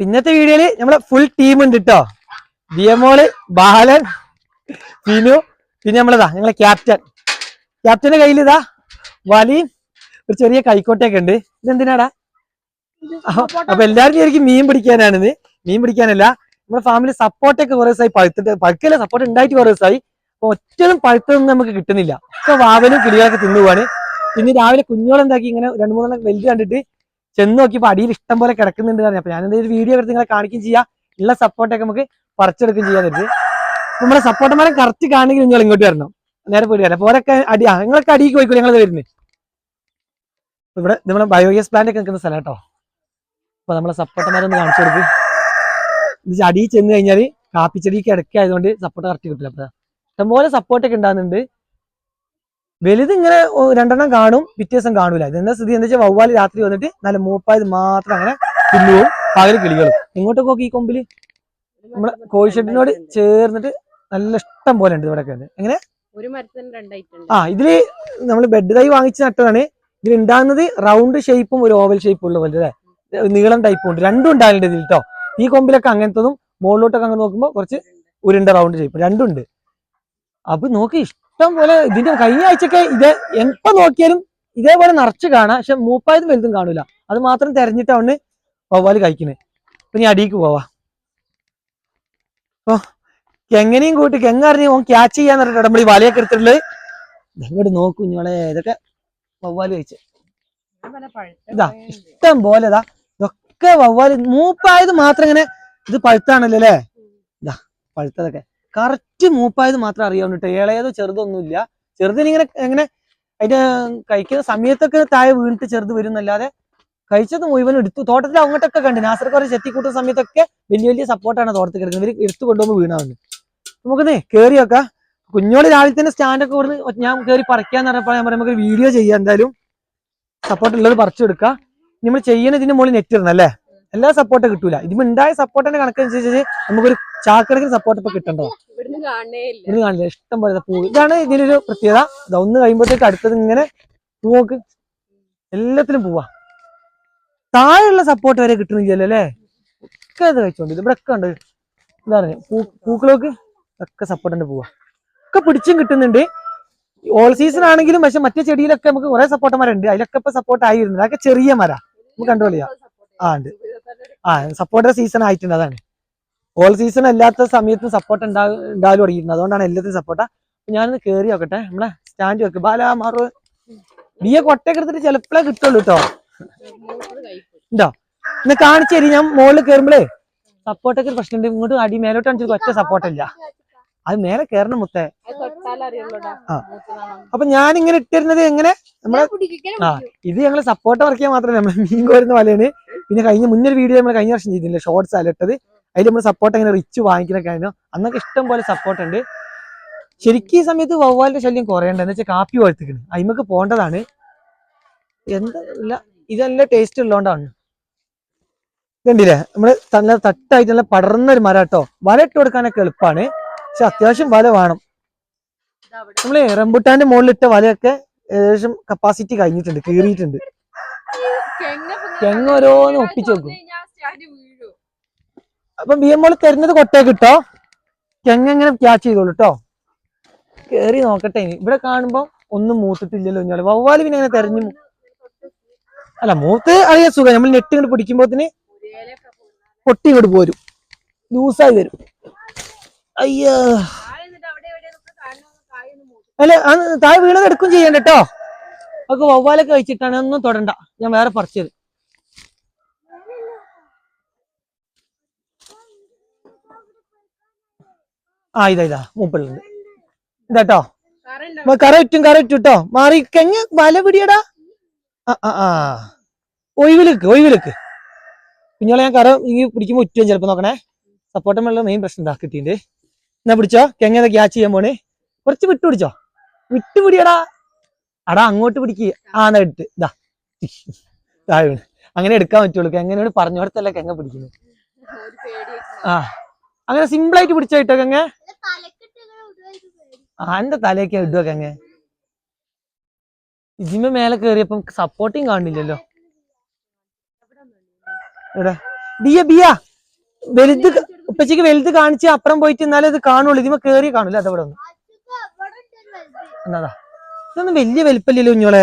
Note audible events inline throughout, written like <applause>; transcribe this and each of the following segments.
പിന്നത്തെ വീഡിയോയിൽ നമ്മളെ ഫുൾ ടീം ഉണ്ട് കേട്ടോ ബിയമോൾ ബാലൻ പിനു പിന്നെ നമ്മളതാ ഞങ്ങളെ ക്യാപ്റ്റൻ ക്യാപ്റ്റന്റെ കയ്യിൽ ഇതാ വലിയും ഒരു ചെറിയ കൈക്കോട്ടയൊക്കെ ഉണ്ട്. ഇതെന്തിനാടാ? അപ്പൊ എല്ലാവരും ശരിക്കും മീൻ പിടിക്കാനാണിത് മീൻ പിടിക്കാനല്ല നമ്മുടെ ഫാമിലി സപ്പോർട്ടൊക്കെ കുറെ ദിവസമായി പഴുത്തിട്ട് പഴുക്കല്ല സപ്പോർട്ട് ഉണ്ടായിട്ട് കുറെ ദിവസമായി അപ്പൊ ഒറ്റതും പഴുത്തൊന്നും നമുക്ക് കിട്ടുന്നില്ല. ഇപ്പൊ വാവലും കിളികളൊക്കെ തിന്നുപോവാണ് പിന്നെ രാവിലെ കുഞ്ഞോളെന്താക്കി ഇങ്ങനെ രണ്ടു മൂന്നെണ്ണം വലുത് കണ്ടിട്ട് ചെന്ന് നോക്കിയപ്പോ അടിയിൽ ഇഷ്ടം പോലെ കിടക്കുന്നുണ്ട് പറഞ്ഞു. അപ്പൊ ഞാൻ എന്തെങ്കിലും വീഡിയോ എടുത്ത് നിങ്ങളെ കാണിക്കുകയും ചെയ്യാം. ഉള്ള സപ്പോർട്ടൊക്കെ നമുക്ക് പറിച്ചെടുക്കുകയും ചെയ്യാൻ പറ്റും നമ്മളെ സപ്പോർട്ടർമാരെ കറക്റ്റ് കാണുകയും നിങ്ങൾ ഇങ്ങോട്ട് വരണം. നേരെ പോയിട്ട് വരാം. അപ്പൊ ഓരൊക്കെ അടി നിങ്ങളൊക്കെ അടിക്ക് പോയിക്കോ ഞങ്ങൾ വരുന്നത് ഇവിടെ നമ്മളെ ബയോഗ്യാസ് പ്ലാന്റ് ഒക്കെ നിൽക്കുന്ന സ്ഥലം അപ്പൊ നമ്മളെ സപ്പോർട്ടർമാരൊന്ന് കാണിച്ചു കൊടുക്കും. അടിയിൽ ചെന്ന് കഴിഞ്ഞാൽ കാപ്പിച്ചെടിക്ക് ഇടയ്ക്കായതുകൊണ്ട് സപ്പോർട്ട് കറക്റ്റ് കിട്ടില്ല അപ്പൊ ഇഷ്ടംപോലെ സപ്പോർട്ടൊക്കെ ഉണ്ടാകുന്നുണ്ട്. വലുത് ഇങ്ങനെ രണ്ടെണ്ണം കാണും പിറ്റേ ദിവസം കാണൂല. ഇതെന്താ സ്ഥിതി? എന്താ വെച്ചാൽ വവ്വാൽ രാത്രി വന്നിട്ട് നല്ല മൂപ്പായത് മാത്രം അങ്ങനെ പുല്ലുവും പകൽ കിളികളും. ഇങ്ങോട്ടൊക്കെ നോക്കി ഈ കൊമ്പിൽ. നമ്മളെ കോഴിഷെഡിനോട് ചേർന്നിട്ട് നല്ല ഇഷ്ടം പോലെ ഉണ്ട് ഇവിടെ എങ്ങനെ? ആ ഇതിൽ നമ്മൾ ബെഡ് തൈ വാങ്ങിച്ച് നട്ടതാണ്. ഇതിൽ ഉണ്ടാകുന്നത് റൗണ്ട് ഷേപ്പും ഒരു ഓവൽ ഷേപ്പും ഉള്ള പോലെ അല്ലേ? നീളം ടൈപ്പും ഉണ്ട്. രണ്ടും ഉണ്ടാകലുണ്ട് ഇതിൽ കേട്ടോ ഈ കൊമ്പിലൊക്കെ അങ്ങനത്തതും മുകളിലോട്ടൊക്കെ അങ്ങനെ നോക്കുമ്പോൾ കുറച്ച് ഉരുണ്ട റൗണ്ട് ഷേപ്പ്. രണ്ടും ഉണ്ട്. അപ്പൊ നോക്കി ഇഷ്ടം പോലെ ഇതിന്റെ കഴിഞ്ഞ ആഴ്ചയൊക്കെ ഇത് എപ്പോ നോക്കിയാലും ഇതേപോലെ നിറച്ച് കാണാം. പക്ഷെ മൂപ്പായത് വലുതും കാണൂല അത് മാത്രം തെരഞ്ഞിട്ടാണ് വവ്വാൽ കഴിക്കുന്നത് അപ്പൊ ഞാൻ അടിക്ക് പോവാ. ഓ കെങ്ങനെയും കൂട്ടി കെങ്ങ അറിഞ്ഞ് ഓൻ ക്യാച്ച് ചെയ്യാന്ന് പറഞ്ഞിട്ട് നമ്മൾ ഈ വലയൊക്കെ എടുത്തിട്ടുള്ളത്. ഇങ്ങോട്ട് നോക്കൂ ഞങ്ങളെ ഇതൊക്കെ വവ്വാൽ കഴിച്ച്. ഇതാ ഇഷ്ടം പോലെ ഇതാ ഇതൊക്കെ വവ്വാൽ. മൂപ്പായത് മാത്രം ഇങ്ങനെ ഇത് പഴുത്താണല്ലോ ഇതാ പഴുത്തതൊക്കെ. കറക്റ്റ് മൂപ്പായത് മാത്രം അറിയാൻ കേട്ടോ ഏളേതോ ചെറുതൊന്നുമില്ല ചെറുതിനിങ്ങനെ ഇങ്ങനെ എങ്ങനെ അതിന്റെ കഴിക്കുന്ന സമയത്തൊക്കെ താഴെ വീണിട്ട് ചെറുത് വരും എന്നല്ലാതെ കഴിച്ചത് മുഴുവൻ എടുത്തു. തോട്ടത്തിൽ അങ്ങോട്ടൊക്കെ കണ്ടു നാസർക്ക് കുറച്ച് ചെത്തിക്കൂട്ടുന്ന സമയത്തൊക്കെ വലിയ വലിയ സപ്പോർട്ടാണ് തോട്ടത്തിൽ കിടക്കുന്നത്. ഇവർ എടുത്തു കൊണ്ടുപോകുമ്പോൾ വീണാവുന്നു. നമുക്കൊന്നേ കയറി വെക്കാം കുഞ്ഞോൾ രാവിലെ തന്നെ സ്റ്റാൻഡൊക്കെ കൊടുത്ത് ഞാൻ കയറി പറിക്കാന്ന് പറഞ്ഞപ്പോൾ ഞാൻ പറയുമ്പോൾ നമുക്ക് വീഡിയോ ചെയ്യാം എന്തായാലും. സപ്പോർട്ട് ഉള്ളത് പറിച്ചു പറിച്ചെടുക്കാം നമ്മൾ ചെയ്യണ ഇതിന്റെ മുകളിൽ നെറ്റ് ഇടണം അല്ലേ? എല്ലാ സപ്പോർട്ടും കിട്ടൂല. ഇതിന് ഉണ്ടായ സപ്പോർട്ടിന്റെ കണക്കനുസരിച്ച് നമുക്കൊരു ചാക്കണക്കിന് സപ്പോർട്ട് ഇപ്പൊ കിട്ടണ്ടോ? ഇവിടുന്ന് കാണില്ല. ഇഷ്ടം പോലെ പൂ ഇതാണ് ഇതിനൊരു പ്രത്യേകത. ഇതാ ഒന്ന് കഴിയുമ്പോഴത്തേക്ക് അടുത്തത് ഇങ്ങനെ പൂവൊക്കെ എല്ലാത്തിലും പോവാ. താഴെയുള്ള സപ്പോർട്ട് വരെ കിട്ടുന്നില്ലല്ലോ അല്ലേ? ഒക്കെ ഇത് കഴിച്ചോണ്ട് ഇത് ഇവിടെ ഒക്കെ ഉണ്ട് എന്താണ് പൂ പൂക്കളൊക്കെ ഒക്കെ ഉണ്ട് പോവാ. ഒക്കെ പിടിച്ചും കിട്ടുന്നുണ്ട്. ഓൾ സീസൺ ആണെങ്കിലും പക്ഷെ മറ്റേ ചെടിയിലൊക്കെ നമുക്ക് കുറെ സപ്പോർട്ടന്മാരുണ്ട് അതിലൊക്കെ ഇപ്പൊ സപ്പോർട്ട് ആയിരുന്നു അതൊക്കെ ചെറിയ മര. നമുക്ക് ചെയ്യാം ആ ഉണ്ട്. ആ സപ്പോർട്ടർ സീസൺ ആയിട്ടുണ്ട്. അതാണ്. ഓൾ സീസൺ അല്ലാത്ത സമയത്ത് സപ്പോർട്ട് ഉണ്ടാകും തുടങ്ങിയിട്ടുണ്ട്. അതുകൊണ്ടാണ് എല്ലാത്തിനും സപ്പോർട്ടാ ഞാനൊന്ന് കേറി നോക്കട്ടെ. നമ്മളെ സ്റ്റാൻഡ് വെക്ക്. ബാല മാറു. ബി എ കൊട്ടയൊക്കെ എടുത്തിട്ട് ചിലപ്പോഴേ കിട്ടുള്ളൂ കേട്ടോ ഉണ്ടോ? ഇന്ന് കാണിച്ചു തരി. ഞാൻ മുകളിൽ കയറുമ്പോഴേ സപ്പോർട്ടൊക്കെ ഒരു പ്രശ്നമുണ്ട്. ഇങ്ങോട്ട് അടി മേലോട്ട് കാണിച്ചിട്ട് ഒറ്റ സപ്പോർട്ടില്ല അത് മേലെ കയറണം മുത്തേ. ആ. അപ്പൊ ഞാൻ ഇങ്ങനെ ഇട്ടിരുന്നത് എങ്ങനെ? നമ്മളെ ആ ഇത് ഞങ്ങൾ സപ്പോർട്ട് വർക്ക് മാത്രമേ നമ്മൾ മീൻ കോരുന്ന വലയാണ്. പിന്നെ കഴിഞ്ഞ മുന്നൊരു വീഡിയോ നമ്മൾ കഴിഞ്ഞ വർഷം ചെയ്തില്ലേ ഷോർട്സ് അല്ല ഇട്ടത്. അതിൽ നമ്മൾ സപ്പോർട്ട് എങ്ങനെ റിച്ച് വാങ്ങിക്കുന്നൊക്കെ ആയിരുന്നു. അന്നൊക്കെ ഇഷ്ടം പോലെ സപ്പോർട്ട് ഉണ്ട്. ശരിക്കും ഈ സമയത്ത് വവ്വാലിന്റെ ശല്യം കുറയണ്ട. എന്ന് വെച്ചാൽ കാപ്പി വളർത്തിക്കണ് അയിമക്ക് പോകേണ്ടതാണ് എന്താ ഇതെല്ലാം ടേസ്റ്റ് ഉള്ളതുകൊണ്ടാണ് കണ്ടില്ലേ നമ്മൾ നല്ല തട്ടായിട്ട് നല്ല പടർന്ന ഒരു മരം കേട്ടോ വല ഇട്ട് കൊടുക്കാനൊക്കെ എളുപ്പമാണ് പക്ഷെ അത്യാവശ്യം വല വേണം. നമ്മൾ റംബുട്ടാന്റെ മുകളിലിട്ട വലയൊക്കെ ഏകദേശം കപ്പാസിറ്റി കഴിഞ്ഞിട്ടുണ്ട് കീറിയിട്ടുണ്ട്. തെങ്ങ് ഓരോന്ന് ഒപ്പിച്ചു വെക്കും. വന്ന് കഴിഞ്ഞാ സ്റ്റാൻഡ് വീഴും. അപ്പൊ ബി എം മോൾ തരുന്നത് കൊട്ടേ കിട്ടോ എങ്ങനെ ക്യാച്ച് ചെയ്തോളൂ കേട്ടോ കേറി നോക്കട്ടെ ഇനി. ഇവിടെ കാണുമ്പോ ഒന്നും മൂത്തിട്ടില്ലല്ലോ ഞാൻ വവ്വാൽ പിന്നെ അങ്ങനെ തെരഞ്ഞു അല്ല മൂത്ത് അറിയാൻ സുഖം. നമ്മൾ നെറ്റ് ഇങ്ങോട്ട് പിടിക്കുമ്പോത്തിന് പൊട്ടി ഇങ്ങോട്ട് പോരും. ലൂസായി വരും. അയ്യോ. അല്ലെ താഴെ വീണത് എടുക്കും ചെയ്യണ്ട അതൊക്കെ വവ്വാലൊക്കെ കഴിച്ചിട്ടാണ്. ഒന്നും തൊടണ്ട. ഞാൻ വേറെ പറിച്ചത്. ആ ഇതാ ഇതാ മൂപ്പുള്ളുണ്ട് ഇതാട്ടോ കറണ്ട് മ- കറ ചുറ്റും കറ ചുറ്റും കേട്ടോ മാറി കെങ്ങ് വല പിടിയടാ. ആ ആ ഒഴിവിലേക്ക് ഒഴിവിലേക്ക്. കുഞ്ഞോളെ ഞാൻ കറ ഇങ്ങി പിടിക്കുമ്പോ ഉറ്റും ചിലപ്പോ നോക്കണേ. സപ്പോർട്ടം വെള്ളം മെയിൻ പ്രശ്നം ഇതാ കിട്ടിയിട്ടുണ്ട്. എന്നാ പിടിച്ചോ? കെങ്ങനെ ക്യാച്ച് ചെയ്യാൻ പോണേ? കുറച്ച് വിട്ടു പിടിച്ചോ? വിട്ടു പിടിയടാ. അടാ അങ്ങോട്ട് പിടിക്കുക ആ ഇട്ട്. ഇതാ. <laughs> താഴെ അങ്ങനെ എടുക്കാൻ പറ്റുള്ളൂ. എങ്ങനെയാണ് പറഞ്ഞോടത്തല്ല കെങ്ങ പിടിക്കുന്നത് ആ. അങ്ങനെ സിമ്പിളായിട്ട് പിടിച്ചോ കിട്ടോ കെങ്ങ? ആ എന്റെ തലയൊക്കെ ഇടുവൊക്കെ അങ്ങേ? ഇതിന്റെ മേലെ കേറിയപ്പം സപ്പോർട്ടിങ് കാണില്ലല്ലോ. എടാ ബിയ ബിയ. വലുത് ഉപ്പച്ചക്ക് വലുത് കാണിച്ച് അപ്പുറം പോയിട്ട് എന്നാലേ ഇത് കാണുള്ളൂ. ഇതിമ കേറി കാണില്ല അതവിടെ ഒന്ന് എന്നാതാ? ഇതൊന്നും വലിയ വലിപ്പല്ലല്ലോ കുഞ്ഞോളെ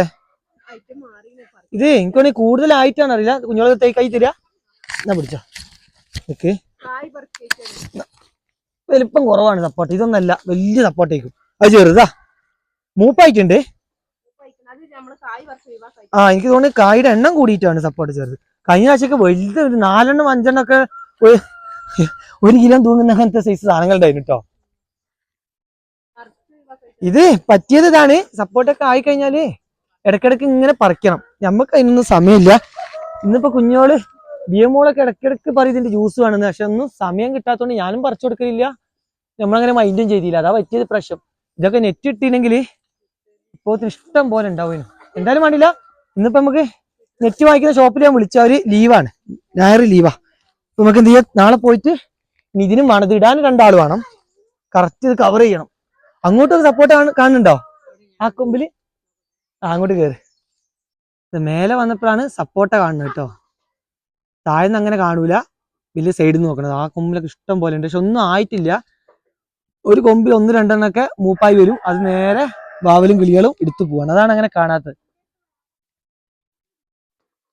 ഇത് എനിക്ക് തോന്നി കൂടുതലായിട്ടാണ് അറിയില്ല കുഞ്ഞോളെ തേക്കായി കൈ തരിക എന്നാ പിടിച്ചോ ഓക്കെ വലിപ്പം കുറവാണ് സപ്പോർട്ട് ഇതൊന്നല്ല വലിയ സപ്പോർട്ടേക്കും അത് ചെറുതാ. മൂപ്പായിട്ടുണ്ട്. ആ എനിക്ക് തോന്നുന്നു കായുടെ എണ്ണം കൂടിയിട്ടാണ് സപ്പോർട്ട് ചെറുത്. കഴിഞ്ഞ ആഴ്ചയൊക്കെ വലുത് ഒരു നാലെണ്ണം അഞ്ചെണ്ണം ഒക്കെ ഒരു കിലോ തൂങ്ങുന്ന അങ്ങനത്തെ സൈസ് സാധനങ്ങളുണ്ടായിരുന്നു കേട്ടോ ഇത് പറ്റിയത് ഇതാണ്. സപ്പോർട്ടൊക്കെ ആയിക്കഴിഞ്ഞാൽ ഇടക്കിടക്ക് ഇങ്ങനെ പറിക്കണം. നമുക്ക് അതിനൊന്നും സമയമില്ല. ഇന്നിപ്പോ കുഞ്ഞോൾ ബിയമോളൊക്കെ ഇടക്കിടക്ക് ഇതിന്റെ ജ്യൂസ് വേണമെന്ന്. പക്ഷെ ഒന്നും സമയം കിട്ടാത്തതുകൊണ്ട് ഞാനും പറിച്ചു കൊടുക്കലില്ല. നമ്മളങ്ങനെ മൈൻഡും ചെയ്തില്ല. അതാ പറ്റിയത് പ്രശ്നം. ഇതൊക്കെ നെറ്റ് ഇട്ടില്ലെങ്കിൽ ഇപ്പോൾ ഇഷ്ടം പോലെ ഉണ്ടാവും എന്തായാലും വേണ്ടില്ല. ഇന്നിപ്പോ നമുക്ക് നെറ്റ് വാങ്ങിക്കുന്ന ഷോപ്പിൽ ഞാൻ വിളിച്ച അവർ ലീവാണ് ഞായർ ലീവാ അപ്പൊ നമുക്ക് എന്ത് ചെയ്യാം? നാളെ പോയിട്ട് ഇതിനും വേണം. ഇത് ഇടാൻ രണ്ടാൾ വേണം. കറക്റ്റ് ഇത് കവർ ചെയ്യണം. അങ്ങോട്ടൊക്കെ സപ്പോർട്ട് കാണുന്നുണ്ടോ? ആ കൊമ്പിൽ അങ്ങോട്ട് കയറി മേലെ വന്നപ്പോഴാണ് സപ്പോർട്ട കാണുന്നത് കേട്ടോ. താഴ്ന്ന് അങ്ങനെ കാണൂല. വലിയ സൈഡിൽ നിന്ന് നോക്കണത്. ആ കൊമ്പിലൊക്കെ ഇഷ്ടം പോലെ ഉണ്ട്. പക്ഷെ ഒന്നും ആയിട്ടില്ല. ഒരു കൊമ്പിൽ ഒന്ന് രണ്ടെണ്ണൊക്കെ മൂപ്പായി വരും. അത് നേരെ വാവലും കിളികളും എടുത്തു പോവാണ്. അതാണ് അങ്ങനെ കാണാത്തത്.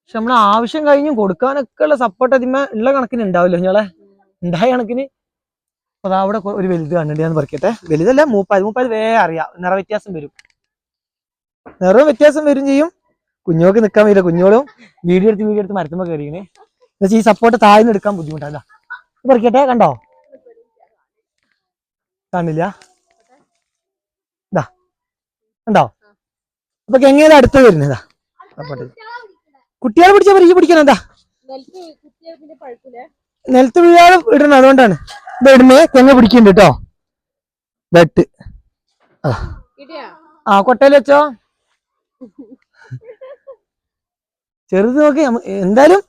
പക്ഷെ നമ്മളെ ആവശ്യം കഴിഞ്ഞും കൊടുക്കാനൊക്കെ ഉള്ള സപ്പോർട്ട് അതിന്മേ ഉള്ള കണക്കിന് ഉണ്ടാവില്ല. ഞങ്ങളെ ഉണ്ടായ കണക്കിന് അപ്പൊ അവിടെ ഒരു വലുത് കണ്ടിട്ട് ഞാൻ പറിക്കട്ടെ. വലുതല്ല മൂപ്പായത്. മൂപ്പായത് വേ അറിയാം. നിറ വ്യത്യാസം വരും. നിറവും വ്യത്യാസം വരും ചെയ്യും. കുഞ്ഞോക്ക് നിക്കാൻ വരില്ല കുഞ്ഞോളും വീഡിയോ എടുത്ത് വീഡിയോ എടുത്ത് മരത്തുമ്പോ കയറിയിങ്ങനെ എന്നുവെച്ചാൽ ഈ സപ്പോർട്ട് താഴ്ന്ന് എടുക്കാൻ ബുദ്ധിമുട്ടല്ല പറിക്കട്ടെ കണ്ടോ? കാണില്ല. ഇതാ. കണ്ടോ? അപ്പൊ എങ്ങനെ അടുത്ത് വരുന്നതാ? സപ്പോർട്ട് കുട്ടികളെ പിടിച്ചാൽ പരീക്ഷ പിടിക്കണം എന്താ നെൽത്ത് നിലത്ത് വീഴാതെ ഇടണം അതുകൊണ്ടാണ്. ഇത് ഇടുന്നേ തെങ്ങ പിടിക്കുന്നുണ്ട് കേട്ടോ. ബെട്ട് ആ. കൊട്ടയിൽ വെച്ചോ. ചെറുത് നോക്കി എന്തായാലും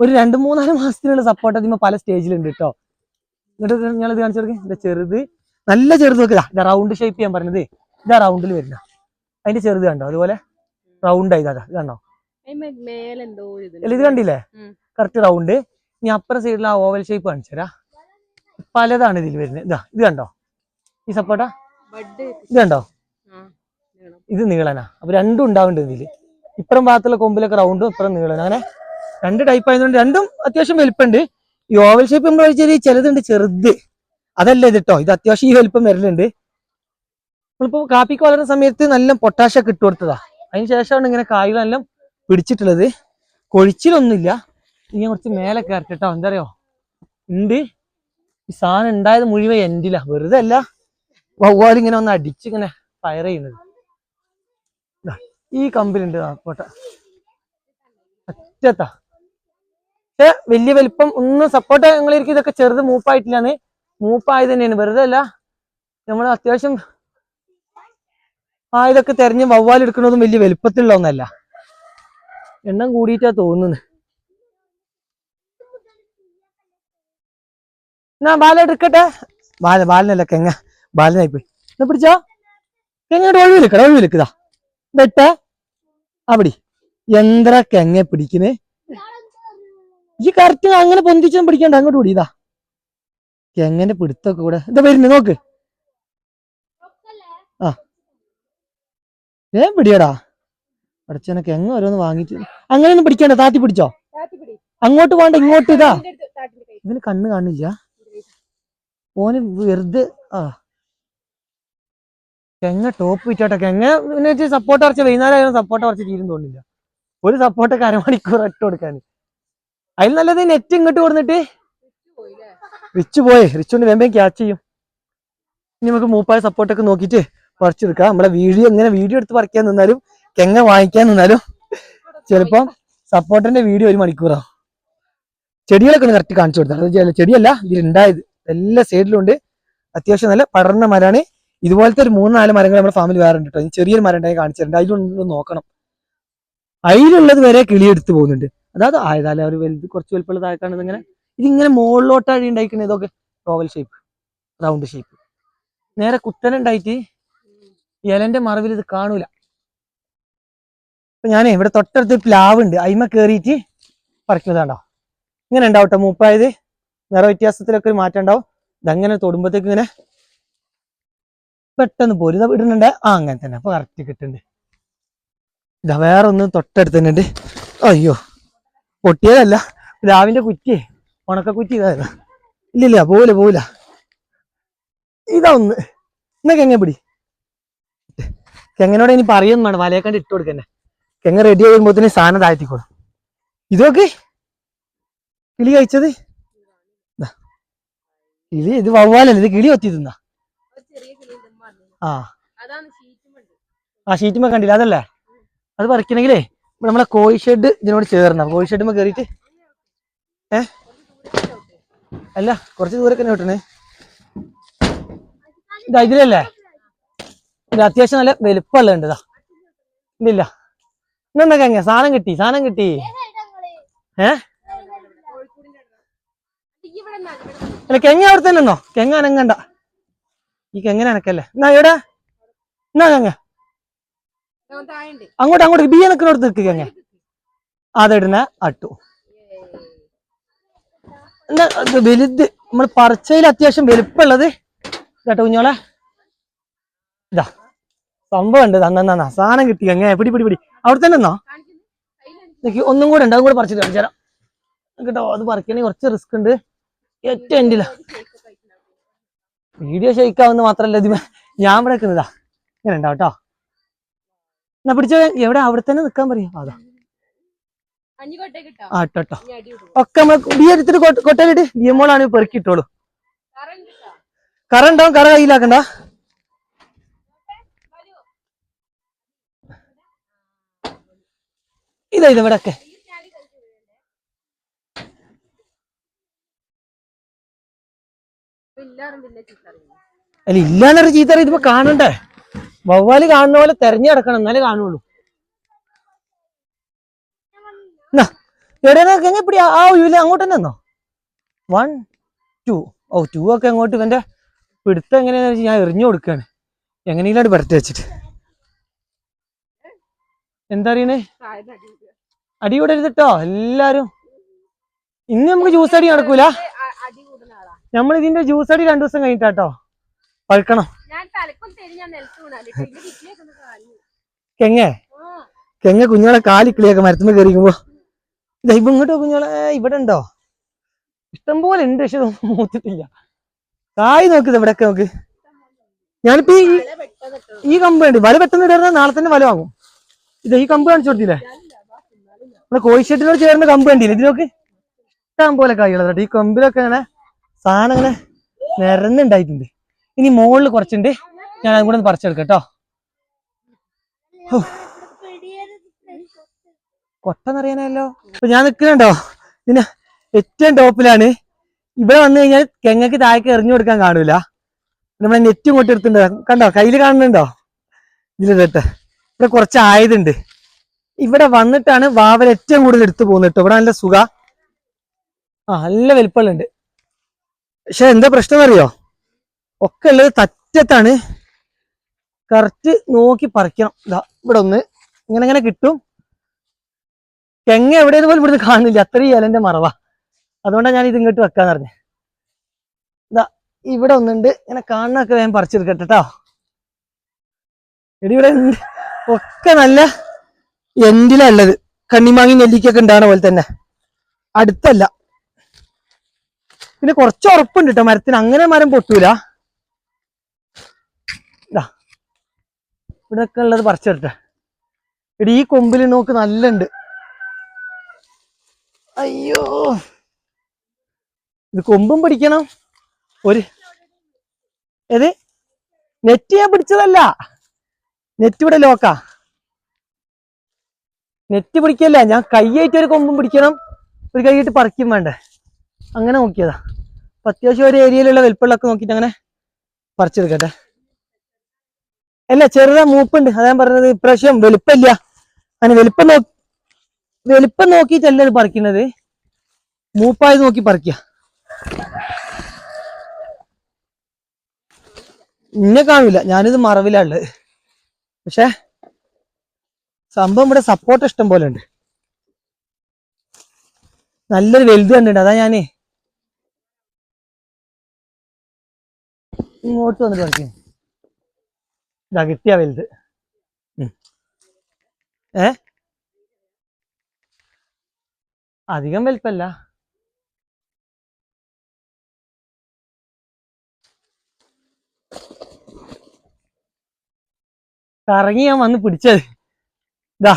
ഒരു രണ്ട് മൂന്നാൽ മാസത്തിനുള്ള സപ്പോർട്ട് അതിന് പല സ്റ്റേജിലുണ്ട് കേട്ടോ എന്നിട്ട് ഞങ്ങളിത് കാണിച്ചു കൊടുക്കേ. ഇത് ചെറുത്. നല്ല ചെറുത് നോക്കുക ഇതാ റൗണ്ട് ഷേപ്പ് ചെയ്യാൻ പറഞ്ഞത്. ഇതാ റൗണ്ടിൽ വരുന്ന. അതിന്റെ ചെറുത് കണ്ടോ? അതുപോലെ റൗണ്ട് ആയി ഇതാ കണ്ടോ? ഇത് അല്ല ഇത് കണ്ടില്ലേ. കറക്റ്റ് റൗണ്ട് ഇനി അപ്പുറം സൈഡിൽ ആ ഓവൽ ഷേപ്പ് കാണിച്ചുതരാ പലതാണ് ഇതിൽ വരുന്നത്. ഇതാ ഇത് കണ്ടോ? ഈ സപ്പോർട്ടാ ഇത് കണ്ടോ? ഇത് നീളനാ. അപ്പൊ രണ്ടും ഉണ്ടാവുന്നുണ്ട് ഇതിൽ. ഇപ്പുറം ഭാഗത്തുള്ള കൊമ്പിലൊക്കെ റൗണ്ടും ഇപ്പുറം നീളനാ. അങ്ങനെ രണ്ട് ടൈപ്പ് ആയതുകൊണ്ട് രണ്ടും അത്യാവശ്യം വലിപ്പമുണ്ട് ഈ ഓവൽ ഷേപ്പ് നമ്മൾ വെച്ചാൽ ചിലതുണ്ട് ചെറുത്. അതല്ല ഇത് കേട്ടോ ഇത് അത്യാവശ്യം ഈ വലിപ്പം വരലുണ്ട്. നമ്മളിപ്പോ കാപ്പിക്ക് വളരുന്ന സമയത്ത് നല്ല പൊട്ടാഷ ഒക്കെ ഇട്ടു കൊടുത്തതാ. അതിന് ശേഷമാണ് ഇങ്ങനെ കായികളെല്ലാം പിടിച്ചിട്ടുള്ളത്. കൊഴിച്ചിലൊന്നുമില്ല. ഞാൻ കുറച്ച് മേലെ കയറട്ടെ കേട്ടോ എന്താ അറിയോ? ഉണ്ട്. ഈ സാധനം ഉണ്ടായത് മുഴുവൻ എൻഡിലാ വെറുതെ അല്ല. വവ്വാലിങ്ങനെ ഒന്ന് അടിച്ച് ഇങ്ങനെ ഫയർ ചെയ്യുന്നത്. ഈ കമ്പിലുണ്ട് പോട്ട. അറ്റത്താ. പക്ഷെ വലിയ വലിപ്പം ഒന്നും സപ്പോർട്ട് ഞങ്ങളിരിക്കും ഇതൊക്കെ ചെറുത് മൂപ്പായിട്ടില്ലാന്ന്. മൂപ്പായത് തന്നെയാണ്. വെറുതെ അല്ല നമ്മൾ അത്യാവശ്യം ആ ഇതൊക്കെ തെരഞ്ഞ് വവ്വാൽ എടുക്കണതും വലിയ വലിപ്പത്തിലുള്ള ഒന്നല്ല. എണ്ണം കൂടിയിട്ടാ തോന്നുന്നു എന്നാ ബാല എടുക്കട്ടെ ബാല ബാലനല്ല കെങ്ങ. ബാലനായി പോയി എന്നാ പിടിച്ചോ. കെങ്ങോട്ട് ഒഴിവിലെക്കട വിളിക്കട ഒഴിവ് അവിടെ. യന്ത്ര കെങ്ങ പിടിക്കുന്നേ. ഈ കറക്റ്റ് അങ്ങനെ പൊന്തിച്ചും പിടിക്കണ്ട അങ്ങോട്ട് കൂടി ഇതാ. എങ്ങനെ പിടുത്തൊക്കെ കൂടെ ഇതാ വരുന്നു നോക്ക്. ആ. ഏ പിടിയടാ. അടച്ചനൊക്കെ എങ്ങ ഓരോന്ന് വാങ്ങിട്ട് അങ്ങനെയൊന്നും പിടിക്കണ്ട താത്തി പിടിച്ചോ. അങ്ങോട്ട് പോണ്ട ഇങ്ങോട്ട് ഇതാ. ഇവന് കണ്ണ് കാണില്ല. ഓന് വെറുതെ ആ. കെങ്ങ ടോപ്പ് വിറ്റോട്ടെ എങ്ങനെ സപ്പോർട്ട് അറച്ച് വൈകുന്നേരം സപ്പോർട്ട് അറച്ച് തീരും തോന്നില്ല ഒരു സപ്പോർട്ടൊക്കെ അരമണിക്കൂർ ഇട്ട് കൊടുക്കാൻ. അതിൽ നല്ലത് നെറ്റ് ഇങ്ങോട്ട് കൊടുത്തിട്ട്? റിച്ച് പോയേ റിച്ച് കൊണ്ട് വേമ്പം ക്യാച്ച് ചെയ്യും. ഇനി നമുക്ക് മൂപ്പായ സപ്പോർട്ടൊക്കെ നോക്കിയിട്ട് പറിച്ചെടുക്കാം. നമ്മളെ വീഡിയോ ഇങ്ങനെ വീഡിയോ എടുത്ത് പറിക്കാൻ നിന്നാലും കെങ്ങ വാങ്ങിക്കാൻ നിന്നാലും ചിലപ്പം സപ്പോർട്ടിന്റെ വീഡിയോ ഒരു മണിക്കൂറാവും. ചെടികളൊക്കെ കറക്റ്റ് കാണിച്ചു കൊടുത്താൽ അത് ചെടിയല്ല ഇതിലുണ്ടായത് എല്ലാ സൈഡിലും ഉണ്ട്. അത്യാവശ്യം നല്ല പടർന്ന മരമാണ് ഇതുപോലത്തെ ഒരു മൂന്ന് നാല് മരങ്ങൾ നമ്മുടെ ഫാമിൽ വേറെ ഉണ്ട് കേട്ടോ. ചെറിയൊരു മരം ഉണ്ടായി കാണിച്ചിട്ടുണ്ട് അതിലൊന്നും നോക്കണം. അതിലുള്ളത് വരെ കിളിയെടുത്ത് പോകുന്നുണ്ട്. അതായത് ആയതാലേ അവർ വലുത് കുറച്ച് വലുപ്പമുള്ള താഴേക്കാണ് ഇങ്ങനെ ഇതിങ്ങനെ മുകളിലോട്ടാണ് ഉണ്ടായിക്കണേ ഇതൊക്കെ ഓവൽ ഷേപ്പ് റൗണ്ട് ഷേപ്പ് നേരെ കുത്തനുണ്ടായിട്ട് ഇലന്റെ മറവിൽ ഇത് കാണൂല. അപ്പൊ ഞാനേ ഇവിടെ തൊട്ടടുത്ത് പ്ലാവ് ഉണ്ട്. അയിമ കേറിയിട്ട് പറിക്കുന്നതാണ്ടോ ഇങ്ങനെ ഉണ്ടാവട്ടെ മൂപ്പായത്. നിറ വ്യത്യാസത്തിലൊക്കെ ഒരു മാറ്റം ഉണ്ടാവും. ഇതങ്ങനെ തൊടുമ്പോഴത്തേക്ക് ഇങ്ങനെ പെട്ടെന്ന് പോലും ഇതാ ഇടുന്നുണ്ട്. ആ അങ്ങനെ തന്നെ. അപ്പൊ കറക്റ്റ് കിട്ടുന്നുണ്ട്. ഇതാ വേറെ ഒന്ന് തൊട്ടടുത്ത് തന്നെ ഉണ്ട്. അയ്യോ. പൊട്ടിയതല്ല. രാവിന്റെ ഉണക്ക കുറ്റി ഇതായതാ ഇല്ലില്ല പോവില്ല പോവില്ല. ഇതാ ഒന്ന്. എന്നാ കെങ്ങ പിടി. കെങ്ങനോട് ഇനി പറയും വേണം. വലയെക്കണ്ട് ഇട്ട് കൊടുക്കന്നെ. കെങ്ങ റെഡി ആകുമ്പോത്തിന് സാധനം താഴ്ത്തിക്കോളും. ഇതൊക്കെ കിളി കഴിച്ചത്. കിളി ഇത് വവ്വാലല്ല? ഇത് കിളി ഒത്തി തിന്നാ. ആ. ആ ഷീറ്റുമ്മ കണ്ടില്ല. അതല്ലേ? അത് പറിക്കണെങ്കിലേ നമ്മളെ കോഴി ഷെഡ് ഇതിനോട് ചേർന്ന. കോഴി ഷെഡുമ്പോ കയറിയിട്ട് ഏ? അല്ല കുറച്ച് ദൂരൊക്കെ തന്നെ കിട്ടണേ ഇതാ ഇതിലല്ലേ? ഇത് അത്യാവശ്യം നല്ല വലുപ്പമുള്ള ഉണ്ട് ഇതാ. ഇല്ലില്ല ഇന്നെന്താ കങ്ങ സാധനം കിട്ടി സാധനം കിട്ടി. ഏ. അല്ല കെങ്ങ അവിടെ തന്നെ നിന്നോ? കെങ്ങ അനങ്ങണ്ട. ഈ കെങ്ങനെ അനക്കല്ലേ. എന്നാ എവിടെ? എന്നാ കങ്ങ. അങ്ങോട്ട് അങ്ങോട്ട് ബിയ നിൽക്കുന്നിടത്ത് നിൽക്കുക അതെടുന്ന അട്ടു. വലുത് നമ്മൾ പറച്ചയിൽ അത്യാവശ്യം വലുപ്പമുള്ളത് കേട്ടോ കുഞ്ഞോളെ. ഇതാ സംഭവം ഉണ്ട് തന്നാ സാധനം കിട്ടി എങ്ങനെ പിടി പിടി പിടി. അവിടെ തന്നെ എന്നാ. കയ്യിലുണ്ട്. ഒന്നും കൂടെ ഉണ്ട്. അതും കൂടെ പറിച്ചിട്ട് കാണിച്ചു തരാം കേട്ടോ അത് പറിക്കണമെങ്കിൽ കുറച്ച് റിസ്ക് ഉണ്ട്. ഏറ്റവും എന്റെ. വീഡിയോ ഷെയ്ക്കാവുന്ന മാത്രല്ല ഇത്. ഞാൻ ഇവിടെ നിൽക്കുന്നതാ ഇങ്ങനെ ഉണ്ടാവും കേട്ടോ? എന്നാ പിടിച്ചോ എവിടെ അവിടെ തന്നെ നിക്കാൻ പറയാ അതാ കഞ്ഞിക്കോട്ടേക്ക് ഇട്ടോ? ആ ഇട്ടോ ഇട്ടോ ഇനി അടി ഇടുവോ? ഒക്കെ നമ്മൾ ബി എടുത്തിട്ട് കൊട്ടയിലിട്ട് ബി എമ്മോളാണ് പെറുക്കിട്ടോളൂ? കറ ഉണ്ടാവും കറ കയ്യിലാക്കണ്ട ഇതാ ഇത് ഇവിടെ ഒക്കെ. അല്ല ഇല്ലാന്നൊരു ചീത്തറി ഇതിപ്പോ കാണണ്ടേ വവ്വാൽ കാണുന്ന പോലെ തെരഞ്ഞു കിടക്കണം എന്നാലേ കാണുള്ളൂ. എന്നാ, എവിടെയാ എങ്ങനെ പിടി ആ ഇല്ല അങ്ങോട്ട് തന്നെ എന്നോ വൺ ടു ഓ ടു ഒക്കെ അങ്ങോട്ട് എന്റെ പിടുത്തം എങ്ങനെയാന്ന് വെച്ചാൽ ഞാൻ എറിഞ്ഞു കൊടുക്കാണ്. എങ്ങനെയാണ് പെരട്ടി വെച്ചിട്ട്. എന്താ അറിയണേ? അടി കൂടരുതിട്ടോ എല്ലാരും? ഇന്ന് നമുക്ക് ജ്യൂസ് അടി നടക്കൂല. നമ്മൾ ഇതിന്റെ ജ്യൂസ് അടി രണ്ടു ദിവസം കഴിഞ്ഞിട്ടാട്ടോ. പഴുക്കണം. കെങ്ങേ? കെങ്ങ കുഞ്ഞോളെ കാലി കിളിയൊക്കെ മരത്തുമ്പോ കയറിക്കുമ്പോ ദൈവം ഇങ്ങോട്ടോ കുഞ്ഞോളെ? ഇവിടെ ഉണ്ടോ? ഇഷ്ടംപോലെ ഉണ്ട് പക്ഷെ ഇതൊന്നും മൂത്തിട്ടില്ല. കായ് ഇവിടെ ഇവിടെയൊക്കെ നോക്ക്. ഞാനിപ്പോ ഈ കമ്പ് ഉണ്ട് വല പെട്ടെന്ന് ഇടുന്ന നാളെ തന്നെ വല വാങ്ങും. ഇത് ഈ കമ്പ് കാണിച്ചു കൊടുത്തില്ലേ? നമ്മുടെ കോഴിഷെട്ടിനോട് ചേർന്ന കമ്പ് കണ്ടില്ലേ? ഇതിനോക്ക് ഇഷ്ടം പോലെ കായ്കളാ ഈ കമ്പിലൊക്കെ ഇങ്ങനെ സാധനം ഇങ്ങനെ നിരന്നുണ്ടായിട്ടുണ്ട് ഇനി മുകളിൽ കുറച്ചുണ്ട്. ഞാൻ അതും കൂടെ ഒന്ന് കേട്ടോ. കൊട്ടെന്നറിയാനല്ലോ അപ്പൊ ഞാൻ നിൽക്കുന്നുണ്ടോ പിന്നെ ഏറ്റവും ടോപ്പിലാണ്. ഇവിടെ വന്നു കഴിഞ്ഞാൽ കെങ്ങക്ക് താഴേക്ക് എറിഞ്ഞു കൊടുക്കാൻ കാണൂല നമ്മളെ നെറ്റും കൊട്ടി എടുത്തിട്ടുണ്ട്. കണ്ടോ? കയ്യിൽ കാണുന്നുണ്ടോ? ഇതിലിട്ട് ഇവിടെ കുറച്ച് ആയതുണ്ട്. ഇവിടെ വന്നിട്ടാണ് വാവൽ ഏറ്റവും കൂടുതൽ എടുത്തു പോകുന്നത് ഇവിടെ നല്ല സുഖ. ആ നല്ല വലിപ്പമുള്ളുണ്ട് പക്ഷെ എന്താ പ്രശ്നം അറിയോ ഒക്കെ ഉള്ളത് തറ്റത്താണ്. കറക്റ്റ് നോക്കി പറിക്കണം. ഇതാ ഇവിടെ ഒന്ന് ഇങ്ങനെ ഇങ്ങനെ കിട്ടും. തെങ്ങ എവിടെയെന്ന് പോലും ഇവിടുന്ന് കാണുന്നില്ല. അത്രയും ഇലന്റെ മറവാ. അതുകൊണ്ടാണ് ഞാൻ ഇത് ഇങ്ങോട്ട് വെക്കാന്ന് പറഞ്ഞത് ഇതാ ഇവിടെ ഒന്നുണ്ട്. ഇങ്ങനെ കാണുന്നൊക്കെ വേഗം പറിച്ചെടുക്കട്ടെ കേട്ടോ എടി ഇവിടെ ഒക്കെ നല്ല എൻഡിലാ ഉള്ളത്. കണ്ണിമാങ്ങി നെല്ലിക്കൊക്കെ ഉണ്ടാകുന്ന പോലെ തന്നെ. അടുത്തല്ല. പിന്നെ കുറച്ച് ഉറപ്പുണ്ട് കേട്ടോ മരത്തിന്. അങ്ങനെ മരം പൊട്ടൂല ഇതാ ഇവിടെയൊക്കെ ഉള്ളത് പറിച്ചെടുത്ത ഇവിടെ ഈ കൊമ്പിൽ നോക്ക് നല്ല ഉണ്ട് അയ്യോ. ഇത് കൊമ്പും പിടിക്കണം. ഒരു ഏത്? നെറ്റ് ഞാൻ പിടിച്ചതല്ല. നെറ്റ് ഇവിടെ ലോക്കാ. നെറ്റ് പിടിക്കല്ല? ഞാൻ കൈയായിട്ട് ഒരു കൊമ്പും പിടിക്കണം. ഒരു കൈയിട്ട് പറിക്കും വേണ്ടേ. അങ്ങനെ നോക്കിയതാ. അത്യാവശ്യം ഒരു ഏരിയയിലുള്ള വെൽപ്പുള്ളൊക്കെ നോക്കിയിട്ട് അങ്ങനെ പറിച്ചെടുക്കട്ടെ. അല്ല ചെറുതാ മൂപ്പുണ്ട്. അതാ പറഞ്ഞത്. ഇപ്രാവശ്യം വലുപ്പമില്ല. അങ്ങനെ വലുപ്പം നോക്കി വലുപ്പം നോക്കിയിട്ടല്ല ഇത് പറിക്കുന്നത് മൂപ്പായത് നോക്കി പറിക്കുക ഇന്നെ കാണില്ല ഞാനിത് മറവിലുള്ളത് പക്ഷെ സംഭവം ഇവിടെ സപ്പോർട്ട് ഇഷ്ടം പോലെ ഉണ്ട്. നല്ലൊരു വലുത് കണ്ടിട്ടുണ്ട്. അതാ ഞാനേ. ഇങ്ങോട്ട് വന്നിട്ട് കളിക്കും ഇതാ കിട്ടിയ വലുത്. ഏ? അധികം വലുപ്പല്ല. കറങ്ങി ഞാൻ വന്ന് പിടിച്ചത്. ഇതാ.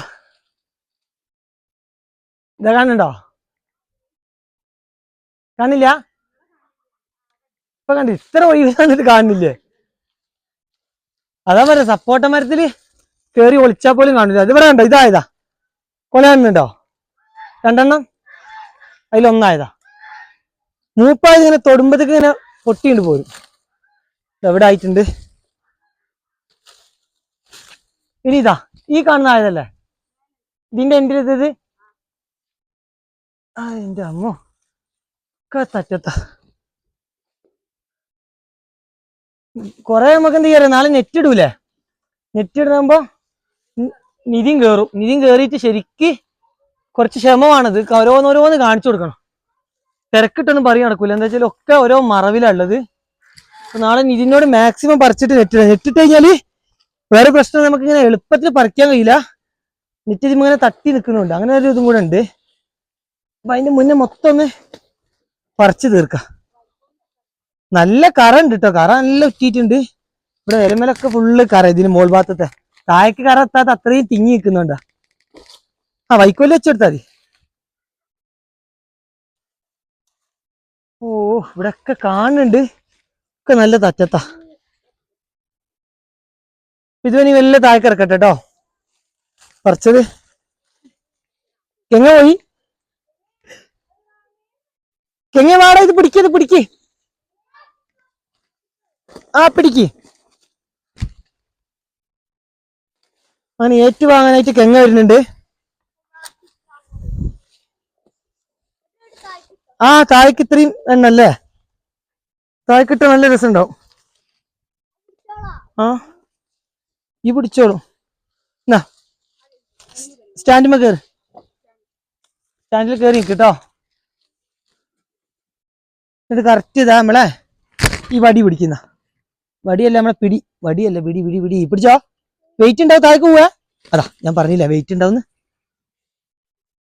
ഇതാ കാണുന്നുണ്ടോ? കാണില്ല ഇപ്പൊ കണ്ടു ഇത്ര ഒഴിവ് തന്നിട്ട് കാണുന്നില്ലേ? അതാ പറയാ സപ്പോട്ട മരത്തിൽ കേറി ഒളിച്ചാ പോലും കാണില്ല. ഇത് കണ്ടോ? ഇതായതാ. കൊല കാണുന്നുണ്ടോ രണ്ടെണ്ണം? അതിലൊന്നായതാ മൂപ്പായത് ഇങ്ങനെ തൊടുമ്പത്തേക്ക് ഇങ്ങനെ പൊട്ടിയുണ്ട് പോരും. എവിടെ ആയിട്ടുണ്ട്? ഇനി ഇതാ ഈ കാണുന്ന ആയതല്ലേ? ഇതിന്റെ എന്റെ ഇത്. ആ എന്റെ അമ്മോ. ഒക്കെ തറ്റത്ത. കൊറേ നമുക്ക് എന്ത് ചെയ്യാറ് നാളെ നെറ്റ് ഇടൂലേ? നെറ്റ് ഇടുമ്പോ നിതിൻ കേറും. നിധിയും കേറിയിട്ട് ശരിക്ക് കുറച്ച് ക്ഷമമാണത്. ഓരോന്നോരോന്ന് കാണിച്ചു കൊടുക്കണം. തിരക്കിട്ടൊന്നും പറയും നടക്കൂല. എന്താ വെച്ചാൽ ഒക്കെ ഓരോ മറവിലുള്ളത് നാളെ നിതിനോട് മാക്സിമം പറിച്ചിട്ട് നെറ്റ് ഇടാം. നെറ്റ് ഇട്ട് കഴിഞ്ഞാൽ വേറെ പ്രശ്നം നമുക്ക് ഇങ്ങനെ എളുപ്പത്തിൽ പറിക്കാൻ കഴിയില്ല. നെറ്റ് ഇങ്ങനെ തട്ടി നിൽക്കുന്നുണ്ട് അങ്ങനെ ഒരു ഇതും കൂടെ ഉണ്ട്. അപ്പൊ അതിന്റെ മുന്നേ മൊത്തം ഒന്ന് പറിച്ചു തീർക്കാം. നല്ല കറ ഉണ്ട് കേട്ടോ കറ നല്ല ഉറ്റിയിട്ടുണ്ട്. ഇവിടെ വരുമ്പലൊക്കെ ഫുള്ള് കറ ഇതിന് മോൾ ഭാഗത്തെ താഴേക്ക് കറ എത്താത്ത അത്രയും തിങ്ങി നിൽക്കുന്നുണ്ടാ? ആ വൈക്കോൽ വെച്ചെടുത്താൽ മതി. ഓ ഇവിടൊക്കെ കാണുന്നുണ്ട്. ഒക്കെ നല്ല തറ്റത്താ. ഇത് വേണി വലിയ താഴേക്ക് ഇറക്കട്ടെ കേട്ടോ പറിച്ചത്. എങ്ങനെ പോയി? കെങ്ങ വാടാ ഇത് പിടിക്കത് പിടിക്ക്. ആ പിടിക്ക്. അങ്ങനെ ഏറ്റുവാങ്ങാനായിട്ട് കെങ്ങ വരുന്നുണ്ട്. ആ താഴേക്ക് ഇത്രയും എണ്ണല്ലേ? താഴേക്കിട്ട നല്ല രസമുണ്ടാവും. ആ ഈ പിടിച്ചോളൂ. എന്നാ സ്റ്റാൻഡിമ കയറി സ്റ്റാൻഡിൽ കയറി കേട്ടോ എന്നിട്ട് കറക്റ്റ് ഇതാ നമ്മളെ ഈ വടി പിടിക്കുന്ന. വടിയല്ല നമ്മളെ പിടി? വടിയല്ല പിടി പിടി പിടി. പിടിച്ചോ. വെയിറ്റ് ഉണ്ടാവും താഴേക്ക് പോവാ? അതാ ഞാൻ പറഞ്ഞില്ല വെയിറ്റ് ഉണ്ടാവുന്ന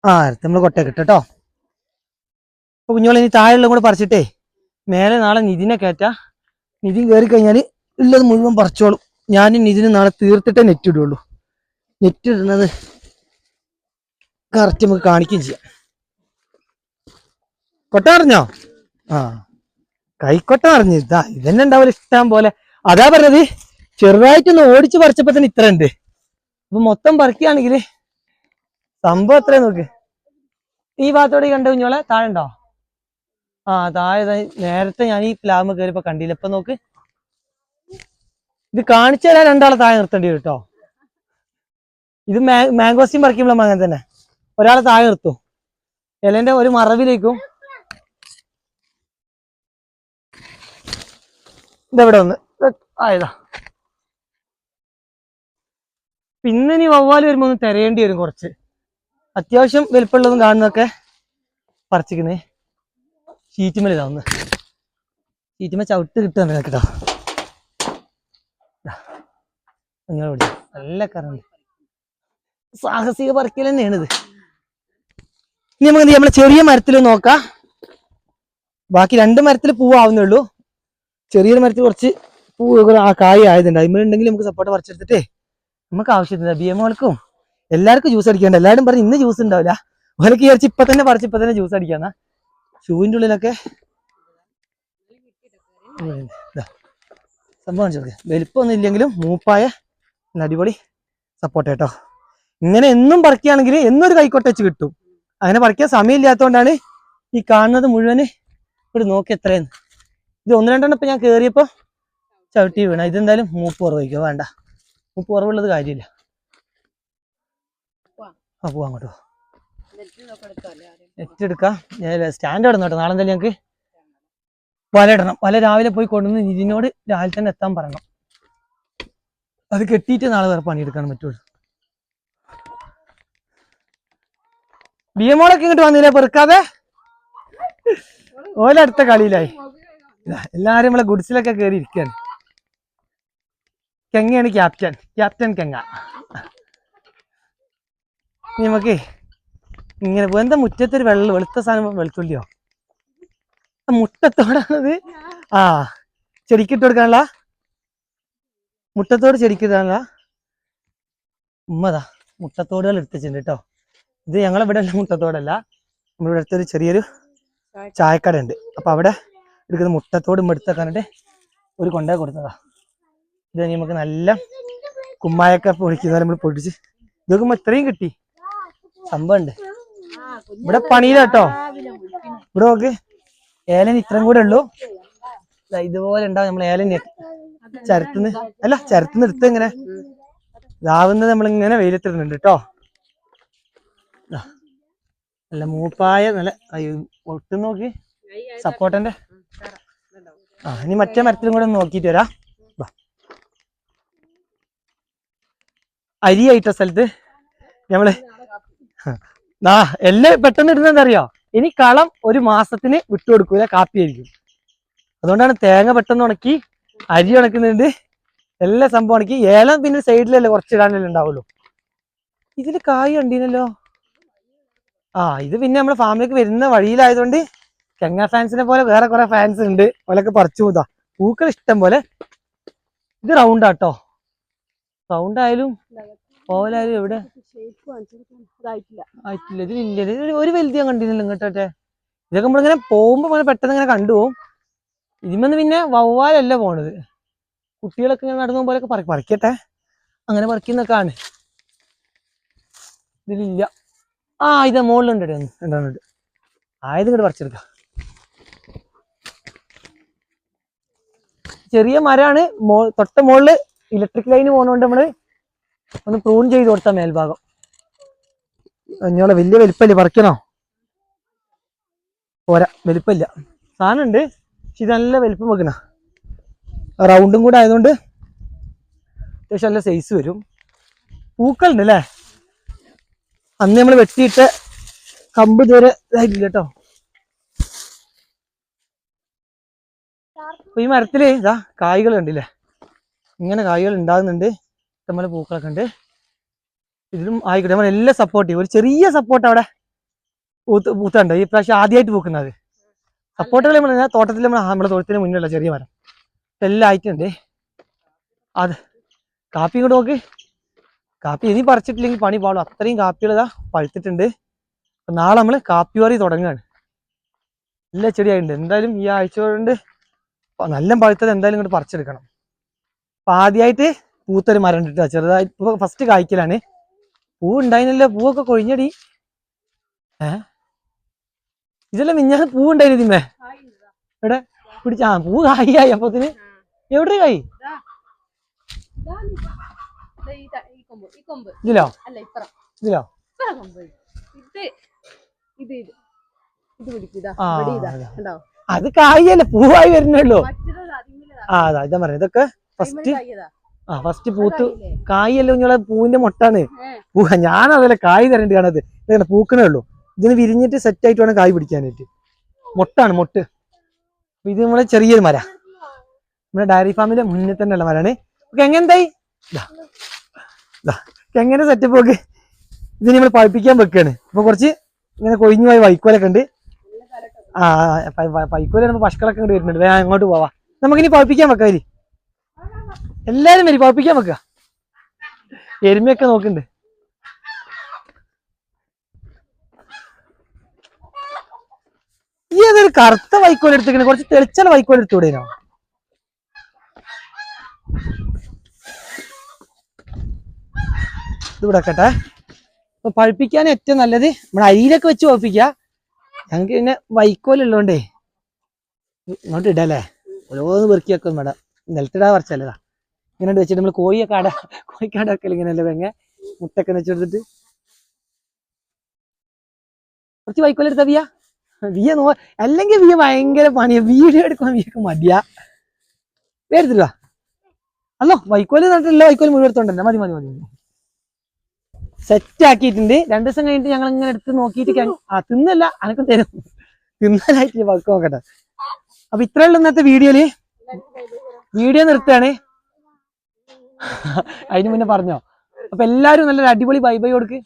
ആ നമ്മൾ കൊട്ട കിട്ടോ. അപ്പൊ കുഞ്ഞോളെ ഇനി താഴെയുള്ള കൂടെ പറിച്ചിട്ടേ മേലെ നാളെ നിതിനെ കയറ്റാ. നിതിൻ കയറി കഴിഞ്ഞാൽ ഉള്ളത് മുഴുവൻ പറിച്ചോളും. ഞാൻ നിതിന് നാളെ തീർത്തിട്ടേ നെറ്റ് ഇടുള്ളൂ. നെറ്റ് ഇടുന്നത് കറക്റ്റ് നമുക്ക് കാണിക്കുകയും ചെയ്യാം. കൊട്ട അറിഞ്ഞോ ആ. കൈക്കൊട്ട പറഞ്ഞു. ഇതാ ഇതന്നെ ഉണ്ടാവില്ല ഇഷ്ടം പോലെ. അതാ പറഞ്ഞത് ചെറുതായിട്ടൊന്ന് ഓടിച്ച് പറിച്ചപ്പോ തന്നെ ഇത്ര ഉണ്ട്. അപ്പൊ മൊത്തം പറിക്കുകയാണെങ്കിൽ സംഭവം എത്ര നോക്ക്. ഈ ഭാഗത്തോടെ കണ്ട കുഞ്ഞോളെ താഴെ ഉണ്ടോ? ആ താഴെ നേരത്തെ ഞാൻ ഈ പ്ലാമ് കയറിപ്പോ കണ്ടില്ല. ഇപ്പൊ നോക്ക്. ഇത് കാണിച്ചു തരാൻ രണ്ടാളെ താഴെ നിർത്തേണ്ടി വരും കേട്ടോ ഇത് മാംഗോസ്റ്റിൻ പറിക്കുമ്പോഴും അങ്ങനെ തന്നെ. ഒരാളെ താഴെ നിർത്തും. ഇലന്റെ ഒരു മറവിലേക്കും ഇതെവിടെ ഒന്ന് ഇത് ആയതാ പിന്നെ ഇനി വവ്വാൽ വരുമ്പോ ഒന്ന് തിരയേണ്ടി വരും കുറച്ച്. അത്യാവശ്യം വലിപ്പമുള്ളതും കാണുന്നതൊക്കെ പറിച്ചിക്കുന്നേ ഷീറ്റുമലിതാ ഇതാ ഒന്ന്. ഷീറ്റുമ ചവിട്ട് കിട്ടുക കേട്ടോ അങ്ങനെ പിടിച്ചു നല്ല കറണ്ട്. സാഹസിക പറിക്കൽ തന്നെയാണ് ഇത് ഇനി നമുക്ക്? നമ്മളെ ചെറിയ മരത്തിൽ നോക്കാം. ബാക്കി രണ്ട് മരത്തിൽ പൂവാവുന്നേ ഉള്ളൂ. ചെറിയൊരു മരത്തിൽ കുറച്ച് പൂ ആ കായ് ആയതുണ്ട്. അതിമുണ്ടെങ്കിൽ നമുക്ക് സപ്പോർട്ട് പറിച്ചെടുത്തിട്ടേ നമുക്ക് ആവശ്യത്തില്ല. ബി എമ്മോൾക്കും എല്ലാവർക്കും ജ്യൂസ് അടിക്കണ്ട എല്ലാവരും പറഞ്ഞ് ഇന്ന് ജ്യൂസ് ഉണ്ടാവില്ല. ഓലക്ക് വിചാരിച്ച് ഇപ്പൊ തന്നെ പറിച്ച് ഇപ്പൊ തന്നെ ജ്യൂസ് അടിക്കാന്ന. ഷൂവിന്റെ ഉള്ളിലൊക്കെ. സംഭവം വലിപ്പൊന്നും ഇല്ലെങ്കിലും മൂപ്പായ അടിപൊളി സപ്പോർട്ട് കേട്ടോ ഇങ്ങനെ എന്നും പറിക്കുകയാണെങ്കിൽ എന്നും ഒരു കൈക്കോട്ട വെച്ച് കിട്ടും. അങ്ങനെ പറിക്കാൻ സമയമില്ലാത്തതുകൊണ്ടാണ് ഈ കാണുന്നത് മുഴുവൻ ഇവിടെ നോക്കി എത്രയെന്ന്. ഇത് ഒന്ന് രണ്ടെണ്ണം ഇപ്പൊ ഞാൻ കേറിയപ്പോ ചവിട്ടി വീണ. ഇതെന്തായാലും മൂപ്പ് കുറവയ്ക്കോ വേണ്ട. മൂപ്പ് കുറവുള്ളത് കാര്യമില്ല. ആ പോവാ അങ്ങോട്ട് നെറ്റ് എടുക്കാം. സ്റ്റാൻഡ് ഇടണം കേട്ടോ. നാളെ എന്തായാലും ഞങ്ങൾക്ക് വല ഇടണം. വല രാവിലെ പോയി കൊണ്ടുവന്ന് നിതിനോട് രാവിലെ തന്നെ എത്താൻ പറയണം. അത് കെട്ടിയിട്ട് നാളെ വേറെ പണിയെടുക്കാൻ പറ്റുള്ളൂ. ബി എമ്മോളൊക്കെ ഇങ്ങോട്ട് വന്നില്ലേ? പെറുക്കാതെ? ഓലടുത്ത കളിയിലായി. എല്ലാരും നമ്മളെ ഗുഡ്സിലൊക്കെ കയറി ഇരിക്കുകയാണ് കെങ്ങയാണ് ക്യാപ്റ്റൻ. ക്യാപ്റ്റൻ കെങ്ങ. നമുക്കേ ഇങ്ങനെ എന്താ മുറ്റത്തൊരു വെള്ള വെളുത്ത സാധനം വെളുത്തുള്ളിയോ? മുട്ടത്തോടാണത്. ആ ചെടിക്കിട്ട് കൊടുക്കാനുള്ള? മുട്ടത്തോട് ചെടിക്കിടാനുള്ള ഉമ്മതാ മുട്ടത്തോടുകൾ എടുത്തിട്ടുണ്ട് കേട്ടോ. ഇത് ഞങ്ങളിവിടെ ഉള്ള മുട്ടത്തോടല്ല. നമ്മളിവിടെ അടുത്തൊരു ചെറിയൊരു ചായക്കട. ഉണ്ട് അപ്പൊ അവിടെ എടുക്കുന്ന മുട്ടത്തോട് എടുത്തേക്കാനായിട്ട് ഒരു കൊണ്ടാ കൊടുത്തതാ. ഇത് നമുക്ക് നല്ല കുമ്മായൊക്കെ പൊടിക്കുന്ന നമ്മൾ പൊടിച്ച് ഇതൊക്കെ ഇത്രയും കിട്ടി. സംഭവം ഉണ്ട് ഇവിടെ പണിയിലാട്ടോ. ഇവിടെ നോക്ക്. ഏലൻ ഇത്രയും കൂടെ ഉള്ളൂ. ഇതുപോലെ ഉണ്ടാവും നമ്മൾ ഏലൻ ചരത്തുന്ന്. അല്ല ചരത്തുന്ന് എടുത്ത് ഇങ്ങനെ ഇതാവുന്നത് നമ്മളിങ്ങനെ വെയിലത്തിടുന്നുണ്ട് കേട്ടോ. നല്ല മൂപ്പായ നല്ല ഒട്ടും നോക്കി. സപ്പോർട്ടന്റെ. ആ ഇനി മറ്റേ മരത്തിലും കൂടെ ഒന്ന് നോക്കിയിട്ട് വരാം. അരി ആയിട്ട സ്ഥലത്ത്? നമ്മൾ ആ എല്ലാം പെട്ടെന്ന് ഇടുന്നത് ഇനി കളം ഒരു മാസത്തിന് വിട്ടുകൊടുക്കൂല കാപ്പിയായിരിക്കും. അതുകൊണ്ടാണ് തേങ്ങ പെട്ടെന്ന് ഉണക്കി അരി ഉണക്കുന്നുണ്ട്. എല്ലാ സംഭവം ഉണക്കി. ഏലം പിന്നെ സൈഡിലല്ലേ കുറച്ച് ഇടാനല്ലേ ഉണ്ടാവുള്ളൂ. ഇതിൽ കായ ഉണ്ടീനല്ലോ ആ ഇത് പിന്നെ നമ്മുടെ ഫാമിലേക്ക് വരുന്ന വഴിയിലായതുകൊണ്ട് ചെങ്ങ ഫാൻസിനെ പോലെ വേറെ കുറെ ഫാൻസ് ഉണ്ട്. ഓലൊക്കെ പറിച്ചു പോതാ പൂക്കൾ ഇഷ്ടം പോലെ. ഇത് റൗണ്ട് ആട്ടോ. റൗണ്ട് ആയാലും ഓലായാലും എവിടെ? ആയിട്ടില്ല. ഇതിലില്ല ഇത് ഒരു വലുത് ഞാൻ കണ്ടിരുന്നില്ല ഇങ്ങോട്ടെ ഇതൊക്കെ നമ്മളിങ്ങനെ പോകുമ്പോ പെട്ടെന്ന് ഇങ്ങനെ കണ്ടുപോകും ഇതിമെന്ന് പിന്നെ വവ്വാലല്ല പോണത്. കുട്ടികളൊക്കെ ഇങ്ങനെ നടന്നു പോലൊക്കെ പറ പറിക്കട്ടെ. അങ്ങനെ പറിക്കുന്നൊക്കെ ആണ് ഇതിലില്ല. ആ ഇത് മുകളിലുണ്ട് ഒന്ന്. രണ്ടെണ്ണമുണ്ട് ആയത് ഇങ്ങോട്ട് പറിച്ചെടുക്കാം. ചെറിയ മരമാണ് മോ തൊട്ട മുകളിൽ ഇലക്ട്രിക് ലൈന് പോകുന്നതുകൊണ്ട് നമ്മൾ ഒന്ന് പ്രൂൺ ചെയ്ത് കൊടുത്താൽ മേൽഭാഗം. അഞ്ഞോളെ വലിയ വലിപ്പല്ലേ പറിക്കണോ? പോരാ വലിപ്പമില്ല സാധനമുണ്ട് പക്ഷെ ഇത് നല്ല വലിപ്പം വെക്കണ. റൗണ്ടും കൂടെ ആയതുകൊണ്ട് അത്യാവശ്യം നല്ല സൈസ് വരും. പൂക്കളുണ്ട് അല്ലേ? അന്ന് നമ്മൾ വെട്ടിയിട്ട് കമ്പ് ഇതുവരെ ഇതായിട്ടില്ല കേട്ടോ. അപ്പൊ ഈ മരത്തിൽ ഇതാ കായ്കൾ ഉണ്ടല്ലേ ഇങ്ങനെ കായ്കൾ ഉണ്ടാകുന്നുണ്ട്. ഇഷ്ടംപോലെ പൂക്കളൊക്കെ ഉണ്ട്. ഇതിലും ആയിക്കോട്ടെ നമ്മൾ എല്ലാം സപ്പോർട്ട് ചെയ്യും. ഒരു ചെറിയ സപ്പോർട്ട് അവിടെ പൂത്ത് പൂത്തുണ്ട് ഈ പ്രാവശ്യം ആദ്യമായിട്ട് പൂക്കുന്നത്. സപ്പോർട്ടുകൾ നമ്മൾ തോട്ടത്തിൽ നമ്മൾ നമ്മുടെ തൊഴുത്തിന് മുന്നിലുള്ള ചെറിയ മരം. എല്ലാം ആയിട്ടുണ്ട്. അത് കാപ്പി ഇങ്ങോട്ട് നോക്ക്. കാപ്പി ഇനി പറിച്ചിട്ടില്ലെങ്കിൽ പണി പാടും അത്രയും കാപ്പികൾ ഇതാ പഴുത്തിട്ടുണ്ട്. നാളെ നമ്മൾ കാപ്പി വറി തുടങ്ങുകയാണ് എല്ലാ ചെടിയായിട്ടുണ്ട്. എന്തായാലും ഈ ആഴ്ച കൊണ്ട് നല്ല പഴുത്തത് എന്തായാലും ഇങ്ങോട്ട് പറിച്ചെടുക്കണം. അപ്പൊ ആദ്യമായിട്ട് പൂത്തൊരു മരം ഇട്ടിട്ടാ ചെറുതായി ഫസ്റ്റ് കായ്ക്കലാണ്. പൂ ഉണ്ടായിരുന്നല്ലോ പൂവൊക്കെ കൊഴിഞ്ഞടി. ഏ? ഇതെല്ലാം മിഞ്ഞാന്ന് പൂ ഉണ്ടായിരുന്നേ എവിടെ? പിടിച്ച ആ പൂ കായി അപ്പത്തിന്. എവിടെ കായി? ഇതിലോ? ഇതിലോ? ഇത് ഇത് ഇത്. ഇത് അത് കായല്ലേ പൂവായി വരുന്നുള്ളൂ ആ അതാ ഇതാ പറഞ്ഞ. ഇതൊക്കെ ഫസ്റ്റ് ആ ഫസ്റ്റ് പൂത്ത് കായല്ലോ? കായല്ലേ പൂവിന്റെ മുട്ടാണ്. പൂ ഞാൻ അതല്ല കായ് തരേണ്ടി കാണത് ഇതങ്ങനെ പൂക്കണേ ഉള്ളൂ. ഇതിന് വിരിഞ്ഞിട്ട് സെറ്റ് ആയിട്ട് വേണം കായ് പിടിക്കാനായിട്ട്. മുട്ടാണ് മുട്ട്. ഇത് നമ്മളെ ചെറിയൊരു മര. നമ്മുടെ ഡയറി ഫാമിന്റെ മുന്നിൽ തന്നെ ഉള്ള മരാണ്. ഓക്കെ എങ്ങനെന്തായി എങ്ങനെ സെറ്റപ്പ് ഒക്കെ ഇത് നമ്മൾ പഴിപ്പിക്കാൻ വെക്കാണ്. അപ്പൊ കുറച്ച് ഇങ്ങനെ കൊഴിഞ്ഞു പോയി വൈക്കോലൊക്കെ ഉണ്ട്. ആ പൈക്കോല പശുക്കളൊക്കെ ഇങ്ങോട്ട് വരുന്നുണ്ട്. വേഗം അങ്ങോട്ട് പോവാ. നമുക്കിനി പഴുപ്പിക്കാൻ വെക്കാം വരി എല്ലാരും വരി പഴുപ്പിക്കാൻ വെക്ക. എരുമയൊക്കെ നോക്കുന്നുണ്ട് ഈ അതൊരു കറുത്ത വൈക്കോൽ എടുത്തിങ്ങനെ കുറച്ച് തെളിച്ചുള്ള വൈക്കോൽ എടുത്തുകൂടെയോ ഇത് കേട്ടെ അപ്പൊ പഴുപ്പിക്കാൻ ഏറ്റവും നല്ലത് നമ്മുടെ അരിയിലൊക്കെ വെച്ച് പഴുപ്പിക്കുക ഞങ്ങൾക്ക് പിന്നെ വൈക്കോലുള്ളതുകൊണ്ടേ ഇങ്ങോട്ട് ഇടല്ലേ? ഓരോന്ന് പെറുക്കി വെക്കും മേഡം. നിലത്തിടാ പറിച്ചല്ലതാ. ഇങ്ങനെ വെച്ചിട്ട് നമ്മൾ കോഴിയൊക്കെ അട കോഴിക്കാട വെക്കൽ ഇങ്ങനെയല്ലേ വെങ്ങ മുട്ടൊക്കെ വെച്ചെടുത്തിട്ട് കുറച്ച് വൈക്കോൽ എടുത്താ വിയ? വിയ നോ അല്ലെങ്കിൽ വിയ ഭയങ്കര പണിയാ. വീഡിയോ എടുക്കാൻ വിയൊക്കെ മടിയാ. എടുത്തില്ല അല്ലോ വൈക്കോൽ നട്ടില്ല വൈക്കോൽ മുഴുവൻ എടുത്തോണ്ടല്ലേ? മതി മതി മതി മതി. സെറ്റ് ആക്കിയിട്ടുണ്ട് രണ്ടു ദിവസം കഴിഞ്ഞിട്ട് ഞങ്ങൾ ഇങ്ങനെ എടുത്ത് നോക്കിയിട്ട് ആ തിന്നല്ല അനക്കും തരും. തിന്നലായിട്ട് വർക്ക് നോക്കട്ടെ. അപ്പൊ ഇത്രയുള്ള ഇന്നത്തെ വീഡിയോയിൽ വീഡിയോ നിർത്തുകയാണ്. അതിന് മുന്നേ പറഞ്ഞോ. അപ്പൊ എല്ലാരും നല്ലൊരു അടിപൊളി ബൈ ബൈ കൊടുക്ക്.